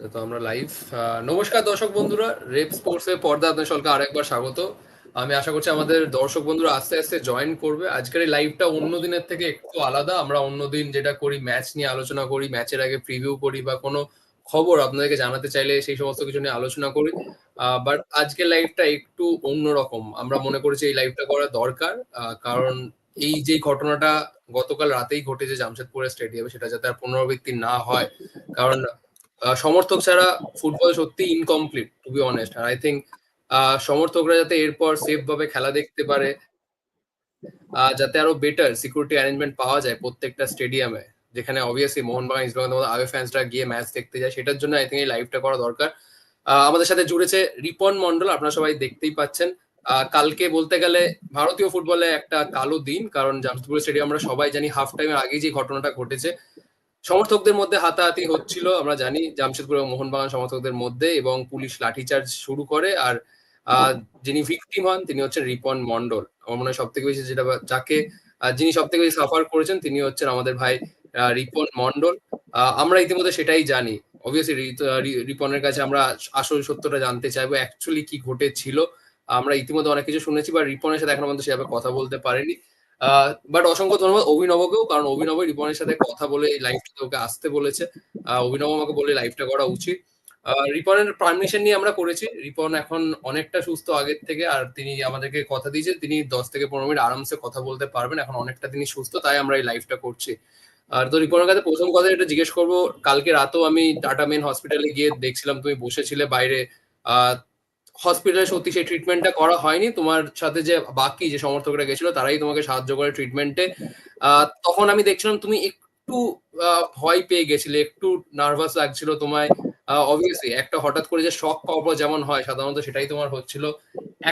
তো আমরা লাইভ নমস্কার দর্শক বন্ধুরা, রেপ স্পোর্টস এর পর্দা আপনাদের সকলকে আরেকবার স্বাগত। আমি আশা করছি আমাদের দর্শক বন্ধুরা আস্তে আস্তে জয়েন করবে। আজকের এই লাইভটা অন্য দিনের থেকে একটু আলাদা। আমরা অন্যদিন যেটা করি ম্যাচ নিয়ে আলোচনা করি ম্যাচের আগে প্রিভিউ করি বা কোনো খবর আপনাদেরকে জানাতে চাইলে সেই সমস্ত কিছু নিয়ে আলোচনা করি। বাট আজকের লাইভটা একটু অন্যরকম। আমরা মনে করেছি এই লাইভটা করা দরকার। কারণ এই যে ঘটনাটা গতকাল রাতেই ঘটেছে জামশেদপুরের স্টেডিয়ামে সেটা যাতে আর পুনরাবৃত্তি না হয়। কারণ সমর্থক ছাড়া ফুটবল সত্যি ইনকমপ্লিট টু বি অনেস্ট আর আই থিঙ্ক সমর্থকরা যাতে এরপর সেফ ভাবে খেলা দেখতে পারে যাতে আরও বেটার সিকিউরিটি অ্যারেঞ্জমেন্ট পাওয়া যায় প্রত্যেকটা স্টেডিয়ামে যেখানে অবভিয়াসলি মোহনবাগান ইস্টবেঙ্গল মতো আগে ফ্যান্সরা গিয়ে ম্যাচ দেখতে যায়, সেটার জন্য আই থিঙ্ক এই লাইভটা করা দরকার। আমাদের সাথে জুড়েছে রিপন মন্ডল আপনারা সবাই দেখতেই পাচ্ছেন। কালকে বলতে গেলে ভারতীয় ফুটবলে একটা কালো দিন, কারণ জামশেদপুর স্টেডিয়াম আমরা সবাই জানি হাফ টাইমের আগে যে ঘটনাটা ঘটেছে। সমর্থকদের মধ্যে হাতাহাতি হচ্ছিল, আমরা জানি, জামশেদপুর এবং মোহনবাগান সমর্থকদের মধ্যে এবং পুলিশ লাঠিচার্জ শুরু করে আর যিনি ভিকটিম হন, তিনি হচ্ছেন রিপন মন্ডল আমার মনে হয় সব থেকে বেশি যেটা যাকে যিনি সব থেকে বেশি সাফার করেছেন, তিনি হচ্ছেন আমাদের ভাই রিপন মন্ডল আমরা ইতিমধ্যে সেটাই জানি। অবভিয়াসলি রিপনের কাছে আমরা আসল সত্যটা জানতে চাইব অ্যাকচুয়ালি কি ঘটেছিল। আমরা ইতিমধ্যে অনেক কিছু শুনেছি বা রিপনের সাথে এখনও পর্যন্ত সেভাবে কথা বলতে পারেনি। বাট অসংখ্য ধন্যবাদ অভিনবকেও, কারণ অভিনব রিপনের সাথে কথা বলে এই লাইভটাতে ওকে আসতে বলেছে। অভিনব আমাকে বলে লাইভটা করা উচিত। রিপনের পারমিশন নিয়ে আমরা করেছি। রিপন এখন অনেকটা সুস্থ আগের থেকে, আর তিনি আমাদেরকে কথা দিয়েছে, তিনি দশ থেকে পনেরো মিনিট আরামসে কথা বলতে পারবেন। এখন অনেকটা তিনি সুস্থ, তাই আমরা এই লাইভটা করছি। আর তো রিপনের কাছে প্রথম কথা যেটা জিজ্ঞেস করব, কালকে রাতেও আমি টাটা মেন হসপিটালে গিয়ে দেখছিলাম, তুমি বসেছিলে বাইরে। হসপিটালে সত্যি সেই ট্রিটমেন্টটা করা হয়নি। তোমার সাথে যে বাকি যে সমর্থকরা গেছিল, তারাই তোমাকে সাহায্য করে ট্রিটমেন্টে তখন আমি দেখছিলাম তুমি একটু ভয় পেয়ে গেছিলে, একটু নার্ভাস লাগছিল তোমায়। অবভিয়াসলি একটা হঠাৎ করে যে শখ পাওয়ার পর যেমন হয়, সাধারণত সেটাই তোমার হচ্ছিল।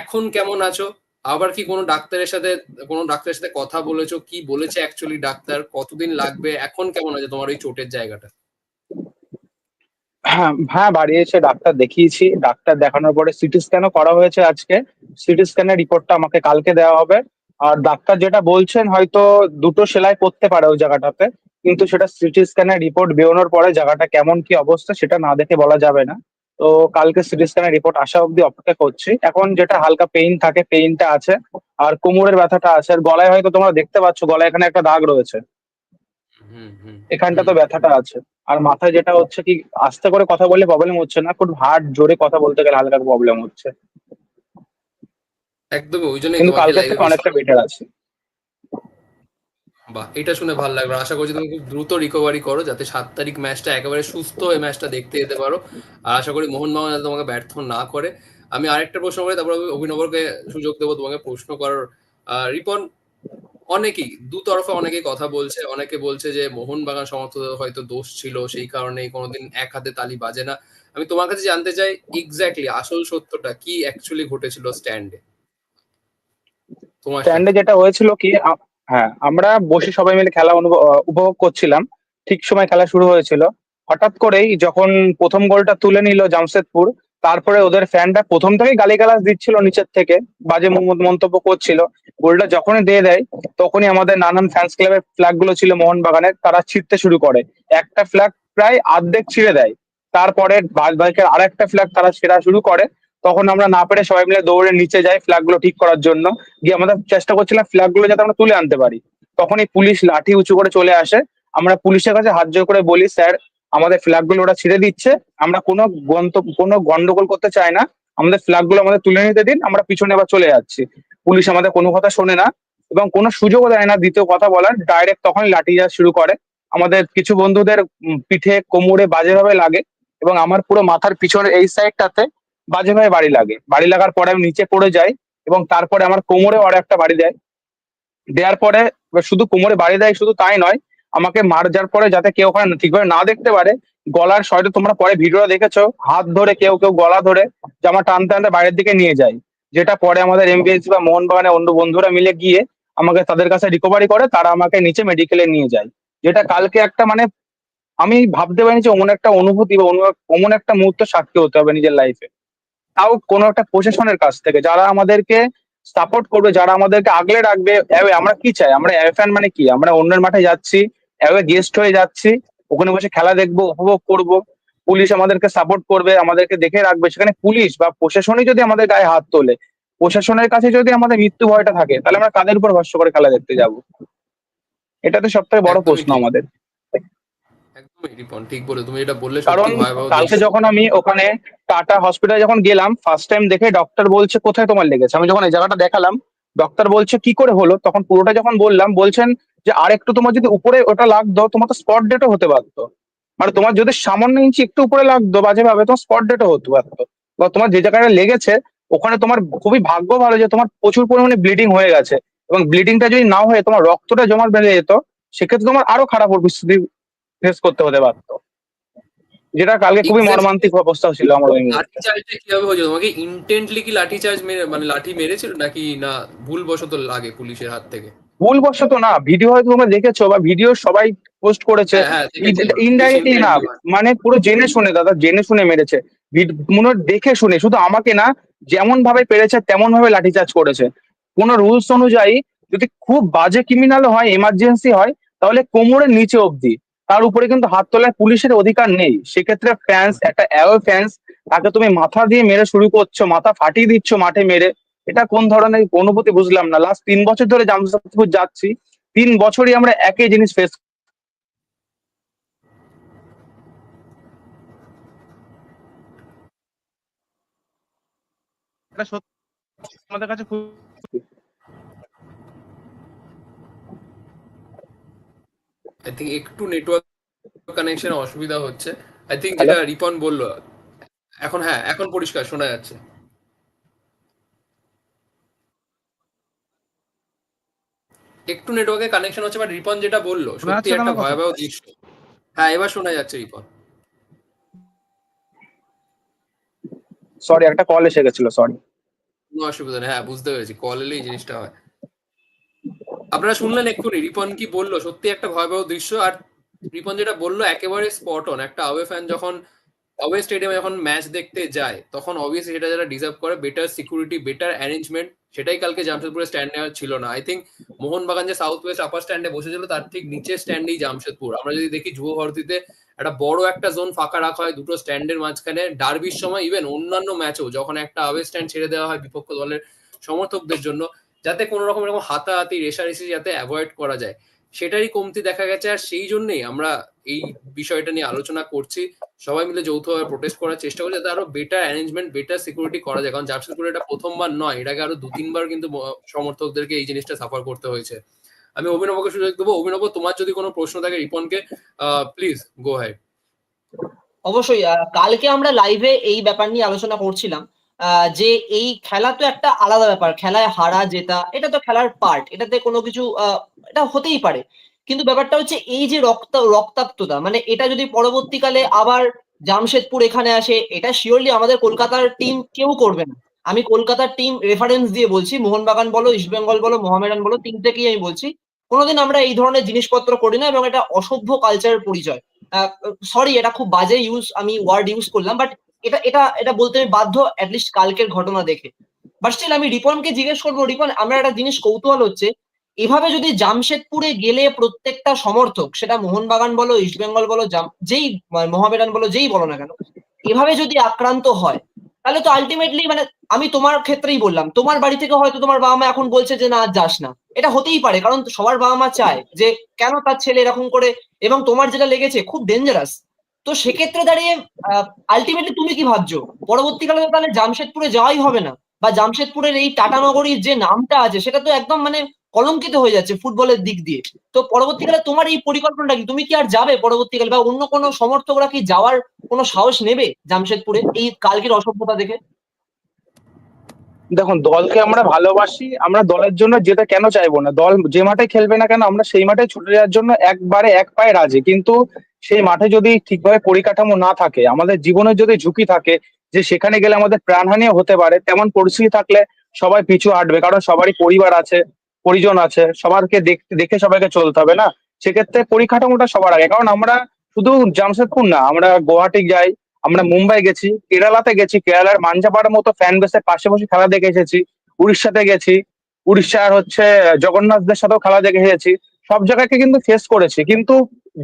এখন কেমন আছো? আবার কি কোনো ডাক্তারের সাথে, কোনো ডাক্তারের সাথে কথা বলেছ? কি বলেছে অ্যাকচুয়ালি ডাক্তার? কতদিন লাগবে? এখন কেমন আছে তোমার ওই চোটের জায়গাটা? হ্যাঁ হ্যাঁ বাড়ি এসে ডাক্তার দেখিয়েছি। ডাক্তার দেখানোর পরে সিটি স্ক্যানও করা হয়েছে আজকে। সিটি স্ক্যানের রিপোর্টটা আমাকে কালকে দেওয়া হবে। আর ডাক্তার যেটা বলছেন, হয়তো দুটো সেলাই করতে পারে ওই জায়গাটাতে, কিন্তু সেটা সিটি স্ক্যানের রিপোর্ট বেরোনোর পরে জায়গাটা কেমন, কি অবস্থা, সেটা না দেখে বলা যাবে না। তো কালকে সিটি স্ক্যানের রিপোর্ট আসা অবধি অপেক্ষা করছি। এখন যেটা হালকা পেইন থাকে পেইনটা আছে, আর কোমরের ব্যথাটা আছে। আর গলায় হয়তো তোমরা দেখতে পাচ্ছ, গলায় এখানে একটা দাগ রয়েছে। এখানটা তো ব্যথাটা আছে। আর মাথায় যেটা হচ্ছে কি আস্তে করে কথা বললে প্রবলেম হচ্ছে না খুব হার্ড জোরে কথা বলতে গেলে হালকা প্রবলেম হচ্ছে। একদমই ওই জন্য কিন্তু থেকে অনেকটা বেটার আছে। বাহ এটা শুনে ভালো লাগল। আশা করছি তুমি খুব দ্রুত রিকভারি করো যাতে সাত তারিখ ম্যাচটা একেবারে সুস্থ হয়ে ম্যাচটা দেখতে যেতে পারো। আর আশা করি মোহনবাগান যাতে তোমাকে ব্যর্থ না করে। আমি আরেকটা প্রশ্ন করে তারপর আমি অভিনবকে সুযোগ দেবো তোমাকে প্রশ্ন করার। রিপন? অনেকেই দু তরফে অনেকেই কথা বলছে, অনেকে বলছে যে মোহনবাগান সমর্থকদের হয়তো দোষ ছিল, সেই কারণে কোনোদিন এক হাতে তালি বাজে না। আমি তোমার কাছে জানতে চাই এক্স্যাক্টলি আসল সত্যটা কি অ্যাকচুয়ালি ঘটেছিল স্ট্যান্ডে তোমার স্ট্যান্ডে যেটা হয়েছিল কি হ্যাঁ আমরা বসে সবাই মিলে খেলা উপভোগ করছিলাম। ঠিক সময় খেলা শুরু হয়েছিল। হঠাৎ করেই যখন প্রথম গোলটা তুলে নিল জামশেদপুর তারপরে ওদের ফ্যানটা প্রথম থেকেই গালিগালাজ দিচ্ছিল নিচের থেকে, বাজে মন্তব্য করছিল। গোলটা যখনই দিয়ে দেয়, তখনই আমাদের নানান ফ্যান্স ক্লাবের ফ্ল্যাগগুলো ছিল মোহনবাগানের, তারা ছিঁড়তে শুরু করে। একটা ফ্ল্যাগ প্রায় অর্ধেক ছিঁড়ে দেয়। তারপরে বাদ বাইকের আর একটা ফ্ল্যাগ তারা ছেঁড়া শুরু করে। তখন আমরা না পেরে সবাই মিলে দৌড়ে নিচে যাই ফ্ল্যাগগুলো ঠিক করার জন্য। গিয়ে আমাদের চেষ্টা করছিলাম ফ্ল্যাগগুলো যাতে আমরা তুলে আনতে পারি। তখনই পুলিশ লাঠি উঁচু করে চলে আসে। আমরা পুলিশের কাছে হাত জোর করে বলি, স্যার আমাদের ফ্ল্যাগগুলো ওরা ছিঁড়ে দিচ্ছে। আমরা কোনো গন্ত, কোনো গন্ডগোল করতে চাই না। আমাদের ফ্ল্যাগগুলো আমাদের তুলে নিতে দিন, আমরা পিছনে আবার চলে যাচ্ছি। পুলিশ আমাদের কোনো কথা শোনে না এবং কোনো সুযোগও দেয় না দ্বিতীয় কথা বলার। ডাইরেক্ট তখনই লাঠিচার্জ শুরু করে। আমাদের কিছু বন্ধুদের পিঠে, কোমরে বাজেভাবে লাগে এবং আমার পুরো মাথার পিছনের এই সাইডটাতে বাজেভাবে বাড়ি লাগে। বাড়ি লাগার পরে আমি নিচে পড়ে যাই এবং তারপরে আমার কোমরে আর একটা বাড়ি দেয়। দেওয়ার পরে শুধু কোমরে বাড়ি দেয় শুধু তাই নয় আমাকে মার যাওয়ার পরে যাতে কেউ ওখানে ঠিকভাবে না দেখতে পারে, গলার হয়তো তোমরা পরে ভিডিওটা দেখেছ, হাত ধরে কেউ কেউ গলা ধরে জামা টানতে টানতে বাইরের দিকে নিয়ে যায়। যেটা পরে আমাদের এমবিএস বা মোহনবাগানের অন্য বন্ধুরা মিলে গিয়ে আমাকে তাদের কাছে রিকভারি করে, তারা আমাকে নিচে মেডিকেলে নিয়ে যায়। যেটা কালকে একটা মানে আমি ভাবতে পারিনি যে অমন একটা অনুভূতি বা অমন একটা মুহূর্ত সাক্ষী হতে হবে নিজের লাইফে তাও কোনো একটা প্রশাসনের কাছ থেকে, যারা আমাদেরকে সাপোর্ট করবে, যারা আমাদেরকে আগলে রাখবে আমরা কি চাই? আমরা অ্যাওয়ে মানে কি? আমরা অন্যের মাঠে যাচ্ছি অ্যাওয়ে গেস্ট হয়ে যাচ্ছি ওখানে বসে খেলা দেখব উপভোগ করব। পুলিশ আমাদেরকে সাপোর্ট করবে আমাদেরকে দেখে রাখবে। সেখানে পুলিশ বা প্রশাসনই যদি আমাদের গায়ে হাত তোলে প্রশাসনের কাছে যদি আমাদের মৃত্যু ভয়টা থাকে তাহলে আমরা কাদের উপর ভরসা করে খেলা দেখতে যাব? এটা তো সব থেকে বড় প্রশ্ন আমাদের। ঠিক বলে তুমি এটা বললে কারণ কালকে যখন আমি ওখানে টাটা হসপিটালে যখন গেলাম ফার্স্ট টাইম দেখে ডক্টর বলছে কোথায় তোমার লেগেছে। আমি যখন এই জায়গাটা দেখালাম ডক্টর বলছে কি করে হলো তখন পুরোটা যখন বললাম বলছেন যে আর একটু তোমার যদি উপরে ওটা লাগতো তোমার তো স্পট ডেটও হতে পারতো মানে তোমার যদি সামান্য ইঞ্চি একটু উপরে লাগতো বাজে ভাবে তোমার স্পট ডেটও হতে পারতো বা তোমার যে জায়গাটা লেগেছে ওখানে তোমার খুবই ভাগ্য ভালো যে তোমার প্রচুর পরিমাণে ব্লিডিং হয়ে গেছে। এবং ব্লিডিংটা যদি না হয়ে তোমার রক্তটা জমা বেড়ে যেত সেক্ষেত্রে তোমার আরও খারাপ পরিস্থিতি ফেস করতে হতে পারতো যেটা কালকে খুবই মর্মান্তিক অবস্থা ছিল আমার ওই লাঠি চার্জটা কীভাবে হয়েছে তোমাকে ইন্টেন্টলি কি লাঠি চার্জ মেরে মানে লাঠি মেরেছিল? নাকি না ভুলবশত লাগে পুলিশের হাত থেকে? ভুলবশত না ভিডিও হয়তো তোমরা দেখেছ বা ভিডিও সবাই পোস্ট করেছে। হ্যাঁ, হ্যাঁ। ইনডাইরেক্টলি না মানে পুরো জেনে শুনে দাদা জেনে শুনে মেরেছে। ভিড- মনে দেখে শুনে শুধু আমাকে না যেমন ভাবে পেরেছে তেমন ভাবে লাঠিচার্জ করেছে। কোন রুলস অনুযায়ী যদি খুব বাজে ক্রিমিনাল হয় এমার্জেন্সি হয় তাহলে কোমরের নিচে অবধি। তার উপরে কিন্তু হাত তোলায় পুলিশের অধিকার নেই। সেক্ষেত্রে ফ্যান্স একটা অ্যাওয়ে ফ্যান্স তাকে তুমি মাথা দিয়ে মেরে শুরু করছ মাথা ফাটিয়ে দিচ্ছ মাঠে মেরে। এটা কোন ধরনের অনুভূতি বুঝলাম না। লাস্ট তিন বছর ধরে জামশেদপুর যাচ্ছি তিন বছরই আমরা একই জিনিস ফেস এটা আমাদের কাছে আই থিঙ্ক একটু নেটওয়ার্ক কানেকশন অসুবিধা হচ্ছে। I think? যেটা রিপন বলল এখন হ্যাঁ এখন পরিষ্কার শোনা যাচ্ছে। একটু নেটওয়ার্কে কানেকশন হচ্ছে বাট রিপন যেটা বলল সত্যি একটা ভয়াবহ দৃশ্য। হ্যাঁ এবার শোনা যাচ্ছে রিপন। সরি একটা কল এসে গেছিল সরি কোনো অসুবিধা নেই হ্যাঁ বুঝতে পেরেছি কল এলেই জিনিসটা হয়। আপনারা শুনলেন এক্ষুনি রিপন কি বলল সত্যি একটা ভয়াবহ দৃশ্য আর রিপন যেটা বলল একেবারে স্পট অন একটা আওয়ে ফ্যান যখন আওয়ে স্টেডিয়ামে যখন ম্যাচ দেখতে যায় তখন অবভিয়াসলি সেটা যারা ডিজার্ভ করে বেটার সিকিউরিটি বেটার অ্যারেঞ্জমেন্ট সেটাই কালকে জামশেদপুরে স্ট্যান্ড ছিল না। আই থিঙ্ক মোহনবাগান যে সাউথ ওয়েস্ট আপার স্ট্যান্ডে বসেছিল, তার ঠিক নিচের স্ট্যান্ডেই জামশেদপুর। আমরা যদি দেখি যুব ভারতীতে একটা বড় একটা জোন ফাঁকা রাখা হয় দুটো স্ট্যান্ডের মাঝখানে। ডার্বির সময় ইভেন অন্যান্য ম্যাচেও যখন একটা আওয়ে স্ট্যান্ড ছেড়ে দেওয়া হয় বিপক্ষ দলের সমর্থকদের জন্য, যাতে কোনো রকম এরকম হাতাহাতি রেশারেশি যাতে অ্যাভয়েড করা যায়। সেটারই কমতি দেখা গেছে আর সেই জন্যই আমরা এই বিষয়টা নিয়ে আলোচনা করছি। সবাই মিলে যৌথভাবে প্রোটেস্ট করার চেষ্টা করছি যাতে আরও বেটার অ্যারেঞ্জমেন্ট বেটার সিকিউরিটি করা যায়। কারণ জামশেদপুরে এটা প্রথমবার নয় এটাকে আরও দু তিনবার কিন্তু সমর্থকদেরকে এই জিনিসটা সাফার করতে হয়েছে। আমি অভিনবকে সুযোগ দেবো। অভিনব, তোমার যদি কোনো প্রশ্ন থাকে রিপনকে প্লিজ গো হ্যাড অবশ্যই কালকে আমরা লাইভে এই ব্যাপার নিয়ে আলোচনা করছিলাম। যে এই খেলা তো একটা আলাদা ব্যাপার। খেলায় হারা, জেতা, এটা তো খেলার পার্ট এটাতে কোনো কিছু এটা হতেই পারে। কিন্তু ব্যাপারটা হচ্ছে এই যে রক্ত, রক্তাক্ততা মানে এটা যদি পরবর্তীকালে আবার জামশেদপুর এখানে আসে, এটা শিওরলি আমাদের কলকাতার টিম কেউ করবে না। আমি কলকাতার টিম রেফারেন্স দিয়ে বলছি, মোহনবাগান বলো ইস্টবেঙ্গল বলো মোহামেডান বলো তিন থেকেই আমি বলছি, কোনোদিন আমরা এই ধরনের জিনিসপত্র করি না এবং এটা অসভ্য কালচারের পরিচয়। সরি এটা খুব বাজে ইউজ আমি ওয়ার্ড ইউজ করলাম বাট এটা এটা এটা বলতে আমি বাধ্য অ্যাটলিস্ট কালকের ঘটনা দেখে। বাট স্টিল আমি রিপনকে জিজ্ঞেস করব, রিপন, আমরা একটা জিনিস কৌতূহল হচ্ছে এভাবে যদি জামশেদপুরে গেলে প্রত্যেকটা সমর্থক, সেটা মোহনবাগান বলো ইস্টবেঙ্গল বলো যেই মোহামেডান বলো, যেই বলো না কেন, এভাবে যদি আক্রান্ত হয়, তাহলে তো আলটিমেটলি মানে আমি তোমার ক্ষেত্রেই বললাম, তোমার বাড়ি থেকে হয়তো তোমার বাবা মা এখন বলছে যে না যাস না। এটা হতেই পারে, কারণ সবার বাবা মা চায় যে কেন তার ছেলে এরকম করে, এবং তোমার যেটা লেগেছে খুব ডেঞ্জারাস তো সেক্ষেত্রে দাঁড়িয়ে আলটিমেটলি তুমি কি ভাবছ? পরবর্তীকালে তাহলে জামশেদপুরে যাওয়াই হবে না, বা জামশেদপুরের এই টাটানগরীর যে নামটা আছে, সেটা তো একদম মানে কলঙ্কিত হয়ে যাচ্ছে ফুটবলের দিক দিয়ে। তো পরবর্তীকালে তোমার এই পরিকল্পনাটা কি? তুমি কি আর যাবে পরবর্তীকালে বা অন্য কোনো সমর্থকরা কি যাওয়ার কোনো সাহস নেবে জামশেদপুরে এই কালকের অসভ্যতা দেখে? দেখুন, দলকে আমরা ভালোবাসি, আমরা দলের জন্য যেটা কেন চাইব না? দল যে মাঠে খেলবে না কেন, আমরা সেই মাঠে ছুটে যাওয়ার জন্য একবারে এক পায়ে রাজি। কিন্তু সেই মাঠে যদি ঠিকভাবে পরিকাঠামো না থাকে, আমাদের জীবনের যদি ঝুঁকি থাকে, যে সেখানে গেলে আমাদের প্রাণহানিও হতে পারে, তেমন পরিস্থিতি থাকলে সবাই পিছু হাঁটবে, কারণ সবারই পরিবার আছে পরিজন আছে, সবারকে দেখতে দেখে সবাইকে চলতে হবে না? সেক্ষেত্রে পরিকাঠামোটা সবার আগে, কারণ আমরা শুধু জামশেদপুর না, আমরা গুয়াহাটি যাই, আমরা মুম্বাই গেছি, কেরালাতে গেছি, কেরালার মাঞ্জাপাড়ার মতো ফ্যান বেসের পাশে বসে খেলা দেখে এসেছি, উড়িষ্যাতে গেছি, উড়িষ্যার হচ্ছে জগন্নাথদের সাথেও খেলা দেখে এসেছি, সব জায়গাকে কিন্তু ফেস করেছি, কিন্তু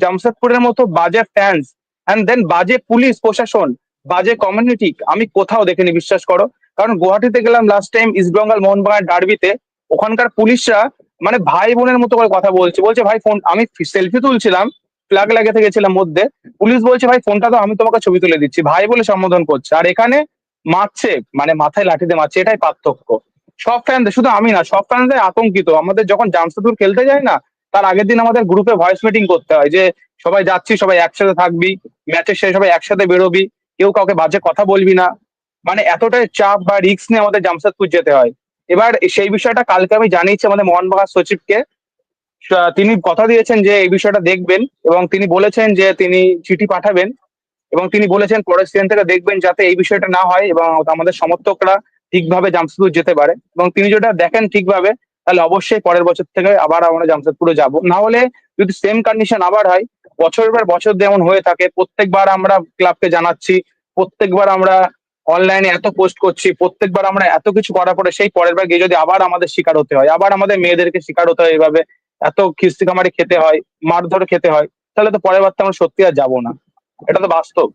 জামশেদপুরের মতো বাজে ফ্যান্স অ্যান্ড দেন বাজে পুলিশ, প্রশাসন, বাজে কমিউনিটি আমি কোথাও দেখিনি, বিশ্বাস করো। কারণ গুয়াহাটিতে গেলাম লাস্ট টাইম ইস্ট বেঙ্গল মোহনবাগান ডার্বিতে ওখানকার পুলিশরা মানে ভাই বোনের মতো করে কথা বলছে। বলছে, ভাই ফোন আমি সেলফি তুলছিলাম ফ্ল্যাগ লাগাতে গেছিলাম মধ্যে। পুলিশ বলছে, ভাই ফোনটা তো আমি তোমাকে ছবি তুলে দিচ্ছি। ভাই বলে সম্বোধন করছে। আর এখানে মারছে মানে মাথায় লাঠিতে মারছে, এটাই পার্থক্য। সব ফ্যানদের শুধু আমি না, সব ফ্যানদের আতঙ্কিত। আমাদের যখন জামশেদপুর খেলতে যায় না, তার আগের দিন আমাদের গ্রুপে ভয়েস মিটিং করতে হয় যে, সবাই যাচ্ছি, সবাই একসাথে থাকবি ম্যাচের শেষ সবাই একসাথে বেরোবি, কেউ কাউকে বাজে কথা বলবি না। মানে এতটাই চাপ বা রিস্ক নিয়ে আমাদের জামশেদপুর যেতে হয়। এবার সেই বিষয়টা কালকে আমি জানিয়েছি আমাদের মোহনবাগান সচিবকে। তিনি কথা দিয়েছেন যে এই বিষয়টা দেখবেন এবং তিনি বলেছেন যে তিনি চিঠি পাঠাবেন এবং তিনি বলেছেন পরের সিজন থেকে দেখবেন যাতে এই বিষয়টা না হয় এবং আমাদের সমর্থকরা ঠিকভাবে জামশেদপুর যেতে পারে। এবং তিনি যেটা দেখেন ঠিকভাবে, তাহলে অবশ্যই পরের বছর থেকে আবার আমরা জামশেদপুরে যাব। না হলে যদি সেম কন্ডিশন আবার হয়, বছরের পর বছর যেমন হয়ে থাকে, প্রত্যেকবার আমরা ক্লাবকে জানাচ্ছি, প্রত্যেকবার আমরা অনলাইনে এত পোস্ট করছি, প্রত্যেকবার আমরা এত কিছু করার পরে সেই পরের বার গিয়ে যদি আবার আমাদের শিকার হতে হয়, আবার আমাদের মেয়েদেরকে শিকার হতে হয় এভাবে এত খিস্তি খামারি খেতে হয়, মারধর খেতে হয়, তাহলে তো পরের বার তো আমরা সত্যি আর যাব না। এটা তো বাস্তব।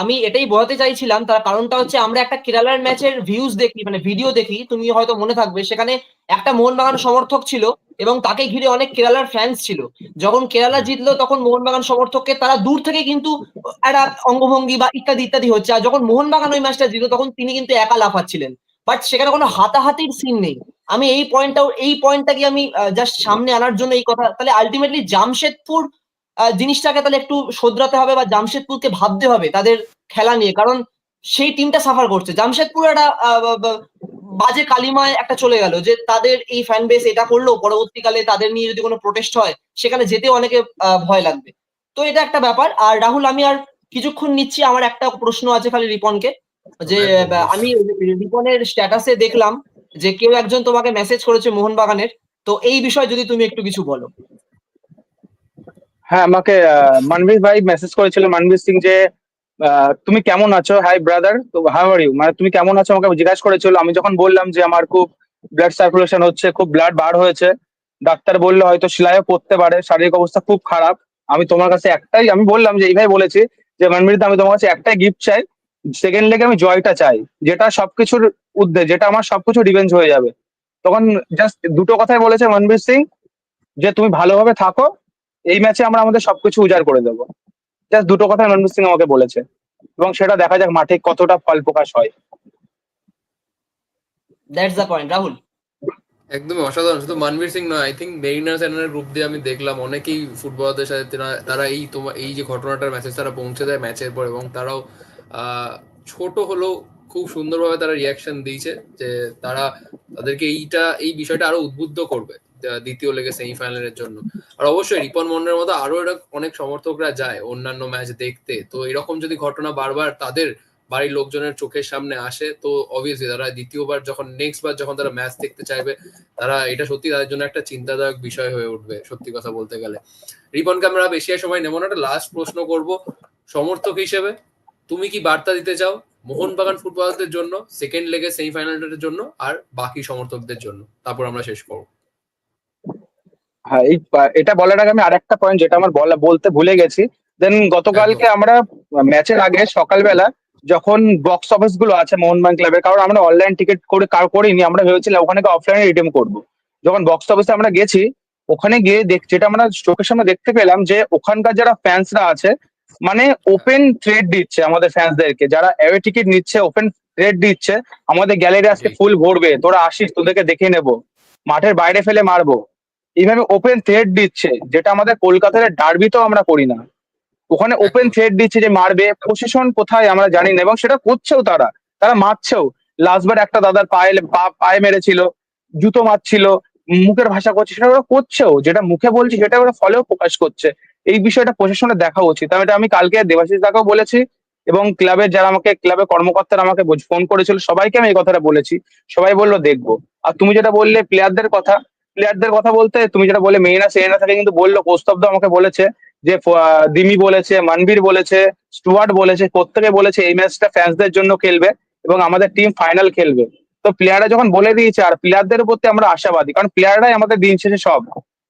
আমি এটাই বোঝাতে চাইছিলাম তার কারণটা হচ্ছে আমরা একটা কেরালার ম্যাচের ভিউজ দেখি মানে ভিডিও দেখি তুমি হয়তো মনে থাকবে সেখানে একটা মোহনবাগান সমর্থক ছিল এবং তাকে ঘিরে অনেক কেরালার ফ্যান্স ছিল। যখন কেরালা জিতলো তখন মোহনবাগান সমর্থককে তারা দূর থেকে কিন্তু একটা অঙ্গভঙ্গি বা ইত্যাদি ইত্যাদি হচ্ছে। আর যখন মোহনবাগান ওই ম্যাচটা জিতলো তখন তিনি কিন্তু একা লাফাচ্ছিলেন। বাট সেখানে কোনো হাতাহাতির সিন নেই। আমি এই পয়েন্টটাও এই পয়েন্টটাকে আমি জাস্ট সামনে আনার জন্য এই কথা তাহলে আলটিমেটলি জামশেদপুর জিনিসটাকে তাহলে একটু শোধরাতে হবে বা জামশেদপুরকে ভাবতে হবে তাদের খেলা নিয়ে। কারণ সেই টিমটা সাফার করছে। জামশেদপুর একটা বাজে কালিমায় একটা চলে গেল যে তাদের এই ফ্যান বেস এটা করল পরবর্তীকালে তাদের নিয়ে যদি কোনো প্রোটেস্ট হয় সেখানে যেতে অনেকে আহ, ভয় লাগবে। তো এটা একটা ব্যাপার। আর রাহুল আমি আর কিছুক্ষণ নিচ্ছি আমার একটা প্রশ্ন আছে খালি রিপনকে যে আমি রিপনের স্ট্যাটাসে দেখলাম যে কেউ একজন তোমাকে মেসেজ করেছে মোহনবাগানের। তো এই বিষয়ে যদি তুমি একটু কিছু বলো। হ্যাঁ আমাকে মানবীর ভাই মেসেজ করেছিল, মানবীর সিং যে তুমি কেমন আছো? হাই ব্রাদার তো হাউ আর ইউ মানে তুমি কেমন আছো? আমাকে জিজ্ঞাসা করেছিল। আমি যখন বললাম যে, আমার খুব ব্লাড সার্কুলেশন হচ্ছে, খুব ব্লাড বার হয়েছে, ডাক্তার বলল হয়তো সেলাইও পড়তে পারে, শারীরিক অবস্থা খুব খারাপ। আমি তোমার কাছে একটাই, আমি বললাম যে এইভাবে বলেছি যে, মানবীর আমি তোমার কাছে একটাই গিফট চাই। সেকেন্ড লেগে আমি জয়টা চাই, যেটা সবকিছুর উদ্দেশ্য, যেটা আমার সবকিছু রিভেঞ্জ হয়ে যাবে। তখন জাস্ট দুটো কথাই বলেছে মনবীর সিং, যে, তুমি ভালোভাবে থাকো এই ম্যাচে আমরা আমাদের সবকিছু উজাড় করে দেবো। জাস্ট দুটো কথা মনবীর সিং আমাকে বলেছে। এবং সেটা দেখা যাক মাঠে কতটা ফল প্রকাশ হয়। দ্যাটস দ্য পয়েন্ট রাহুল একদমই অসাধারণ শুধু মানবীর সিং নয় আই থিঙ্ক মেরিনা সেনার গ্রুপ দিয়ে আমি দেখলাম অনেকেই ফুটবলারদের সাথে তারা এই তোমার এই যে ঘটনাটার মেসেজ তারা পৌঁছে দেয় ম্যাচের পর এবং তারাও আহ, ছোট হলেও খুব সুন্দরভাবে তারা রিয়াকশন দিয়েছে যে তারা তাদেরকে এইটা এই বিষয়টা আরও উদ্বুদ্ধ করবে। দ্বিতীয় লেগে সেমিফাইনালের জন্য। আর অবশ্যই রিপন মন্ডলের মতো আরও অনেক সমর্থকরা যায় অন্যান্য ম্যাচ দেখতে। তো এরকম যদি ঘটনা বারবার তাদের বাড়ির লোকজনের চোখের সামনে আসে, তো অবভিয়াসলি তারা দ্বিতীয়বার যখন নেক্সট বার যখন তারা ম্যাচ দেখতে চাইবে, তারা এটা সত্যি তাদের জন্য একটা চিন্তাদায়ক বিষয় হয়ে উঠবে, সত্যি কথা বলতে গেলে। রিপনকে আমরা বেশি সময় নেব না, একটা লাস্ট প্রশ্ন করব। সমর্থক হিসেবে তুমি কি বার্তা দিতে চাও মোহনবাগান ফুটবলারদের জন্য সেকেন্ড লেগে সেমিফাইনালের জন্য, আর বাকি সমর্থকদের জন্য? তারপর আমরা শেষ করব। হ্যাঁ এই এটা বলার আগে আমি আরেকটা পয়েন্ট যেটা আমার বলা বলতে ভুলে গেছি। দেন গতকালকে আমরা ম্যাচের আগে সকালবেলা যখন বক্স অফিসগুলো আছে মোহনবাগান ক্লাবের কারণ আমরা অনলাইন টিকিট করে কার করিনি আমরা ভেবেছিলাম ওখানে অফলাইনে রিডিম করব। যখন বক্স অফিসে আমরা গেছি ওখানে গিয়ে দেখ যেটা আমরা চোখের সামনে দেখতে পেলাম যে ওখানকার যারা ফ্যান্সরা আছে মানে ওপেন থ্রেড দিচ্ছে আমাদের ফ্যান্সদেরকে যারা অ্যাওয়ে টিকিট নিচ্ছে ওপেন থ্রেড দিচ্ছে আমাদের গ্যালারি আজকে ফুল ভরবে। তোরা আসিস তোদেরকে দেখে নেব। মাঠের বাইরে ফেলে মারবো। এইভাবে ওপেন থ্রেড দিচ্ছে, যেটা আমাদের কলকাতার ডার্বিতেও আমরা করি না। ওখানে ওপেন থ্রেড দিচ্ছে যে মারবে প্রশাসন কোথায় আমরা জানি না, এবং সেটা করছেও তারা। তারা মারছেও। লাস্টবার একটা দাদার পায়ে পায়ে মেরেছিল, জুতো মারছিল, মুখের ভাষা করছে, সেটা ওরা করছেও। যেটা মুখে বলছে, সেটা ওরা ফলেও প্রকাশ করছে। এই বিষয়টা প্রশাসনের দেখা উচিত। আমি এটা আমি কালকে দেবাশিস দাকেও বলেছি, এবং ক্লাবের যারা আমাকে ক্লাবের কর্মকর্তারা আমাকে ফোন করেছিল, সবাইকে আমি এই কথাটা বলেছি। সবাই বলল, দেখব। আর তুমি যেটা বললে প্লেয়ারদের কথা প্লেয়ারদের কথা বলতে, তুমি যেটা বলে মেয়েনা সেনা থেকে কিন্তু বলল কৌস্তব্ধ আমাকে বলেছে, যে দিমি বলেছে, মানবীর বলেছে, স্টুয়ার্ট বলেছে, প্রত্যেকে বলেছে এই ম্যাচটা ফ্যান্সদের জন্য খেলবে এবং আমাদের টিম ফাইনাল খেলবে। তো প্লেয়াররা যখন বলে দিয়েছে, আর প্লেয়ারদের প্রতি আমরা আশাবাদী, কারণ প্লেয়াররাই আমাদের দিন শেষে সব।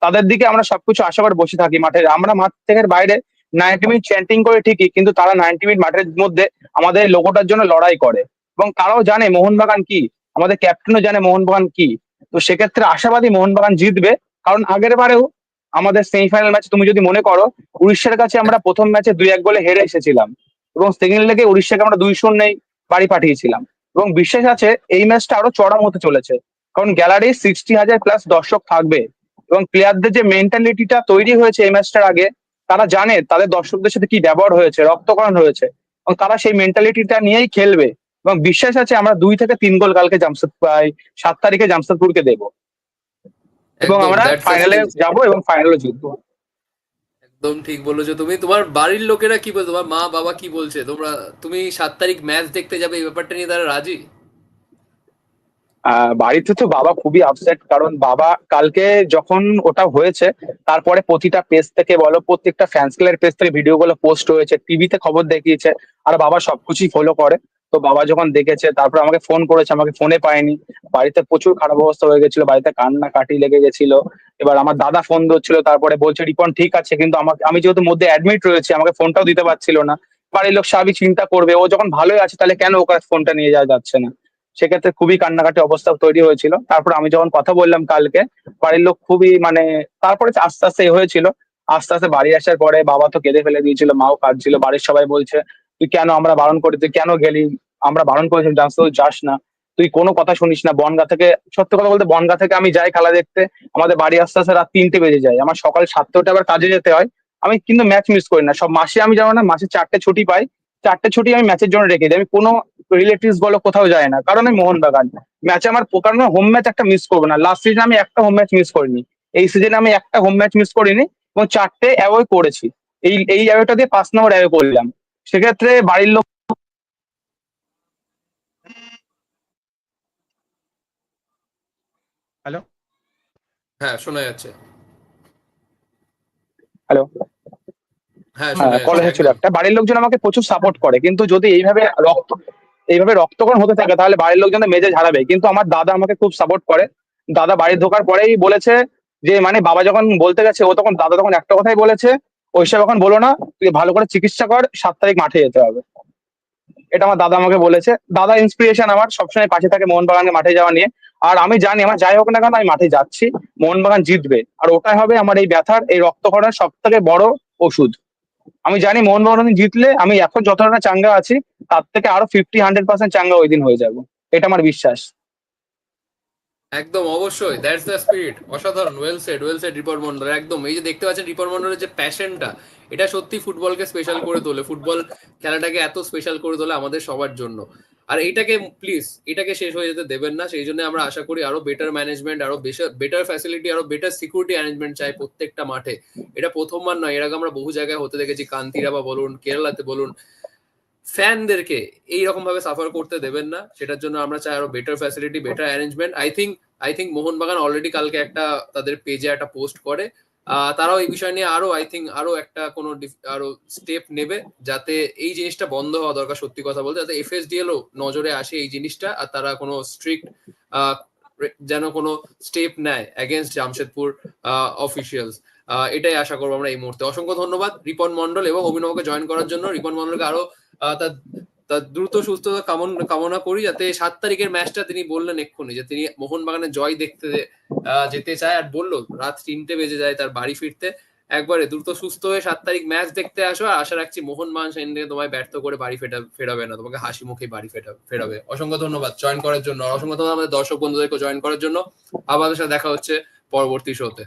তাদের দিকে আমরা সবকিছু আশা করে বসে থাকি মাঠে। আমরা মাঠ থেকে বাইরে নাইনটি মিনিট চ্যান্টিং করে ঠিকই, কিন্তু তারা নাইনটি মিনিট মাঠের মধ্যে আমাদের লোগোটার জন্য লড়াই করে। এবং তারাও জানে, মোহনবাগান কি? আমাদের ক্যাপ্টেনও জানে মোহনবাগান কি? তো সেক্ষেত্রে আশাবাদী মোহনবাগান জিতবে। কারণ আগের বারেও আমাদের সেমিফাইনাল ম্যাচ তুমি যদি মনে করো, উড়িষ্যার কাছে আমরা প্রথম ম্যাচে দুই এক গোলে হেরে এসেছিলাম। এবং সেকেন্ড লেগে উড়িষ্যাকে আমরা দুই শূন্যেই বাড়ি পাঠিয়েছিলাম। এবং বিশ্বাস আছে, এই ম্যাচটা আরও চড়াম হতে চলেছে। কারণ গ্যালারি সিক্সটি হাজার প্লাস দর্শক থাকবে। এবং প্লেয়ারদের যে মেন্টালিটিটা তৈরি হয়েছে এই ম্যাচটার আগে, তারা জানে তাদের দর্শকদের সাথে কি ব্যবহার হয়েছে, রক্তকরণ হয়েছে। এবং তারা সেই মেন্টালিটিটা নিয়েই খেলবে। এবং বিশ্বাস আছে আমরা দুই থেকে তিন গোল কালকে জামশেদ সাত তারিখে জামশেদপুরকে দেবো। এবং আমরা ফাইনালে. যাব এবং ফাইনালে জিতবো। একদম ঠিক বলেছ তুমি। তোমার বাড়ির লোকেরা কি বলছে তোমার মা বাবা কি বলছে? তোমরা তুমি সাত তারিখ ম্যাচ দেখতে যাবে এই ব্যাপারটা নিয়ে তারা রাজি? বাড়িতে তো বাবা খুবই আপসেট কারণ বাবা কালকে যখন ওটা হয়েছে তারপরে প্রতিটা পেজ থেকে বলো প্রত্যেকটা ফ্যান্স ক্লাবের পেজ থেকে ভিডিও গুলো পোস্ট হয়েছে টিভিতে খবর দেখিয়েছে আর বাবা সবকিছুই ফলো করে। তো বাবা যখন দেখেছে, তারপর আমাকে ফোন করেছে, আমাকে ফোনে পায়নি। বাড়িতে প্রচুর খারাপ অবস্থা হয়ে গেছিল, বাড়িতে কান্না কাটি লেগে গেছিল। এবার আমার দাদা ফোন ধরছিল, তারপরে বলছে, রিপন, ঠিক আছে, কিন্তু আমাকে, আমি যেহেতু মধ্যে অ্যাডমিট রয়েছে, আমাকে ফোনটাও দিতে পারছিল না। বাড়ির লোক স্বাভাবিক চিন্তা করবে, ও যখন ভালোই আছে, তাহলে কেন ওকে ফোনটা নিয়ে যাওয়া যাচ্ছে না? সেক্ষেত্রে খুবই কান্নাকাটি অবস্থা তৈরি হয়েছিল। তারপর আমি যখন কথা বললাম কালকে, বাড়ির লোক খুবই মানে তারপরে আস্তে আস্তে এ হয়েছিল। আস্তে আস্তে বাড়ি আসার পরে বাবা তো কেঁদে ফেলে দিয়েছিল, মাও কাঁদছিল, বাড়ির সবাই বলছে তুই কেন আমরা বারণ করি? তুই কেন গেলি? আমরা বারণ করেছিলাম জানস তুই যাস না। তুই কোনো কথা শুনিস না। বনগা থেকে, সত্যি কথা বলতে বনগা থেকে আমি যাই খেলা দেখতে। আমাদের বাড়ি আস্তে আস্তে রাত তিনটে বেজে যায়। আমার সকাল সাতটাটা আবার কাজে যেতে হয়। আমি কিন্তু ম্যাচ মিস করি না। সব মাসে আমি জানো না, মাসে চারটে ছুটি পাই। চারটে ছুটি আমি ম্যাচের জন্য রেখে দিই। আমি কোনো রিলেটিভস বলো কোথাও যায় না। কারণ আমি মোহনবাগান। ম্যাচে আমার কারণ হোম ম্যাচ একটা মিস করব না। লাস্ট সিজনে আমি একটা হোম ম্যাচ মিস করিনি। এই সিজনে আমি একটা হোম ম্যাচ মিস করিনি। এবং চারটে অ্যাওয়ে করেছি। এই এই অ্যাওয়েটা দিয়ে পাঁচ নম্বর অ্যাওয়ে করলাম। সেক্ষেত্রে বাড়ির লোক হ্যাঁ শোনা যাচ্ছে। হ্যালো? হ্যাঁ শোনা যাচ্ছে, কলেজে ছিল একটা। বাড়ির লোকজন আমাকে প্রচুর সাপোর্ট করে। কিন্তু যদি এইভাবে রক্ত এইভাবে রক্তকরণ হতে থাকে তাহলে বাড়ির লোকজন মেজে ঝাড়াবে। কিন্তু আমার দাদা আমাকে খুব সাপোর্ট করে। দাদা বাড়ি ঢোকার পরেই বলেছে যে মানে বাবা যখন বলতে গেছে ও তখন দাদা তখন একটা কথাই বলেছে ওইসব এখন বলো না, তুই ভালো করে চিকিৎসা কর, সাত তারিখ মাঠে যেতে হবে। এটা আমার দাদা আমাকে বলেছে। দাদা ইন্সপিরেশন আমার, সবসময় পাশে থাকে মোহনবাগানকে মাঠে যাওয়া নিয়ে। আর আমি জানি, আমার যাই হোক না কেন, আমি মাঠে যাচ্ছি। মোহনবাগান জিতবে। আর ওটাই হবে আমার এই ব্যথার, এই রক্তকরণের সব থেকে বড় ওষুধ। আমি জানি মোহনবাগান জিতলে আমি এখন যতটা চাঙ্গা আছি, তার থেকে আরও ফিফটি হান্ড্রেড পার্সেন্ট চাঙ্গা ওই দিন হয়ে যাব। এটা আমার বিশ্বাস। একদম, অবশ্যই। দ্যাটস দ্য স্পিরিট অসাধারণ। ওয়েল সেড ওয়েল সেড রিপোর্ট মন্ডল একদম, এই যে দেখতে পাচ্ছেন রিপোর্ট মন্ডলের যে প্যাশনটা এটা সত্যি ফুটবলকে স্পেশাল করে তোলে। ফুটবল খেলাটাকে এত স্পেশাল করে তোলে আমাদের সবার জন্য। আর এটাকে প্লিজ এটাকে শেষ হয়ে যেতে দেবেন না। সেই জন্য আমরা আশা করি আরও বেটার ম্যানেজমেন্ট আরও বেটার ফ্যাসিলিটি আরও বেটার সিকিউরিটি অ্যারেঞ্জমেন্ট চাই প্রত্যেকটা মাঠে। এটা প্রথমবার নয়। এর আগে আমরা বহু জায়গায় হতে দেখেছি। কান্তিরা বা বলুন, কেরালাতে বলুন ফ্যানদেরকে এইরকম ভাবে সাফার করতে দেবেন না। সেটার জন্য আমরা চাই আরও better facility better arrangement I think I think Mohun Bagan already কালকে একটা তাদের পেজে একটা পোস্ট করে। তারাও এই বিষয় নিয়ে আরও আই থিঙ্ক আরও একটা কোনো আরও স্টেপ নেবে যাতে এই জিনিসটা বন্ধ হওয়া দরকার সত্যি কথা বলতে, যাতে এফএসডিএল ও নজরে আসে এই জিনিসটা আর তারা কোনো স্ট্রিক্ট যেন কোনো স্টেপ নেয় অ্যাগেনস্ট জামশেদপুর অফিসিয়ালস এটাই আশা করব আমরা এই মুহূর্তে। অসংখ্য ধন্যবাদ রিপন মন্ডল এবং অভিনবকে জয়েন করার জন্য। রিপন মন্ডলকে আরও তার তার দ্রুত সুস্থতা কামনা কামনা করি যাতে সাত তারিখের ম্যাচটা তিনি বললেন এক্ষুনি, যে তিনি মোহনবাগানে জয় দেখতে যেতে চায় আর বলল, রাত তিনটে বেজে যায় তার বাড়ি ফিরতে। একবারে দ্রুত সুস্থ হয়ে সাত তারিখ ম্যাচ দেখতে আসো আর আশা রাখছি মোহনবাগান সেদিন থেকে তোমায় ব্যর্থ করে বাড়ি ফেটা, ফেরাবে না, তোমাকে হাসি মুখে বাড়ি ফেটা, ফেরাবে। অসংখ্য ধন্যবাদ জয়েন করার জন্য অসংখ্য ধন্যবাদ আমাদের দর্শক বন্ধুদেরকে জয়েন করার জন্য। আমাদের সাথে দেখা হচ্ছে পরবর্তী শোতে